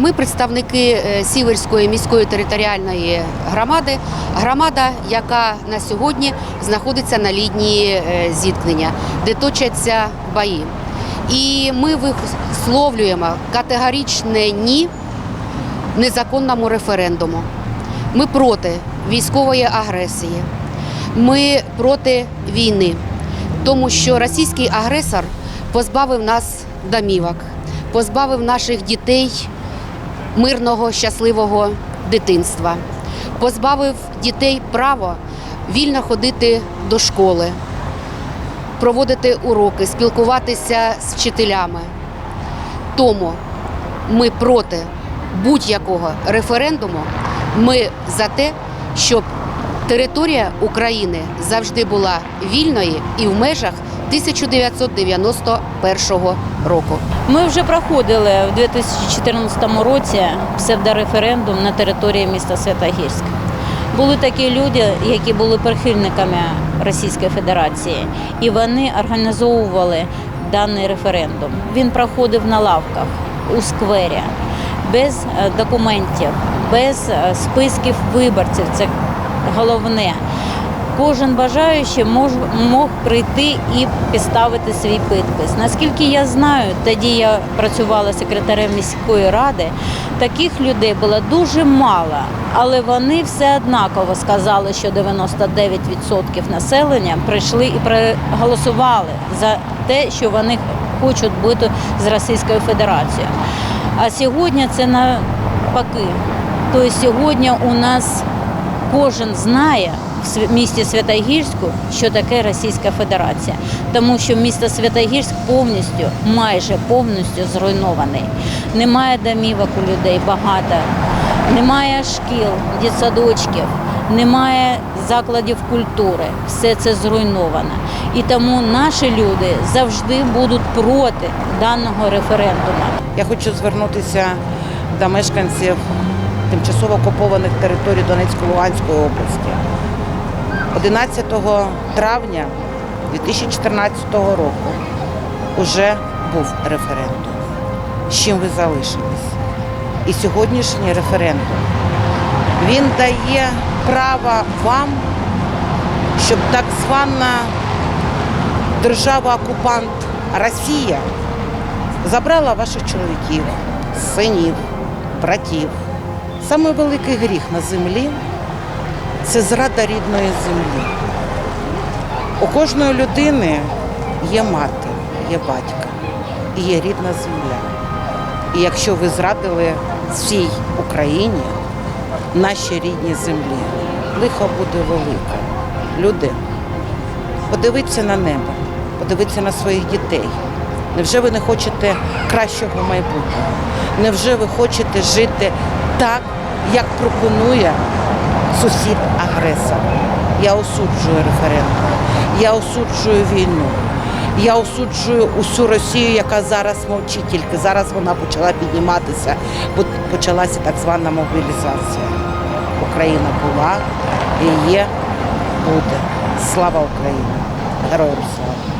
Ми представники е, Сіверської міської територіальної громади, громада, яка на сьогодні знаходиться на лінії е, зіткнення, де точаться бої. І ми висловлюємо категоричне ні незаконному референдуму. Ми проти військової агресії. Ми проти війни, тому що російський агресор позбавив нас домівок, позбавив наших дітей мирного, щасливого дитинства, позбавив дітей права вільно ходити до школи, проводити уроки, спілкуватися з вчителями. Тому ми проти будь-якого референдуму. Ми за те, щоб територія України завжди була вільною і в межах 1991 року. Ми вже проходили в 2014 році псевдореферендум на території міста Святогірськ. Були такі люди, які були прихильниками Російської Федерації, і вони організовували даний референдум. Він проходив на лавках у сквері, без е, документів, без е, списків виборців. Це головне. Кожен бажаючий мож, мог прийти і підставити свій підпис. Наскільки я знаю, тоді я працювала секретарем міської ради, таких людей було дуже мало, але вони все однаково сказали, що 99% населення прийшли і проголосували за те, що вони хочуть бути з Російською Федерацією. А сьогодні це навпаки. Тобто сьогодні у нас кожен знає в місті Святогірську, що таке Російська Федерація, тому що місто Святогірськ повністю, майже повністю зруйнований. Немає домівок у людей багато, немає шкіл, дитсадочків, немає закладів культури. Все це зруйновано. І тому наші люди завжди будуть проти даного референдуму. Я хочу звернутися до мешканців тимчасово окупованих територій Донецької Луганської області. 11 травня 2014 року вже був референдум. З чим ви залишились? І сьогоднішній референдум він дає право вам, щоб так звана держава-окупант Росія забрала ваших чоловіків, синів, братів. Саме великий гріх на землі це зрада рідної землі. У кожної людини є мати, є батько і є рідна земля. І якщо ви зрадили всій Україні, нашій рідній землі, лихо буде велике. Люди, подивіться на небо, подивіться на своїх дітей. Невже ви не хочете кращого майбутнього? Невже ви хочете жити так, як пропонує сусід-агресор? Я осуджую референдум, я осуджую війну, я осуджую усю Росію, яка зараз мовчить, тільки зараз вона почала підніматися, бо почалася так звана мобілізація. Україна була і є, буде. Слава Україні! Героям слава!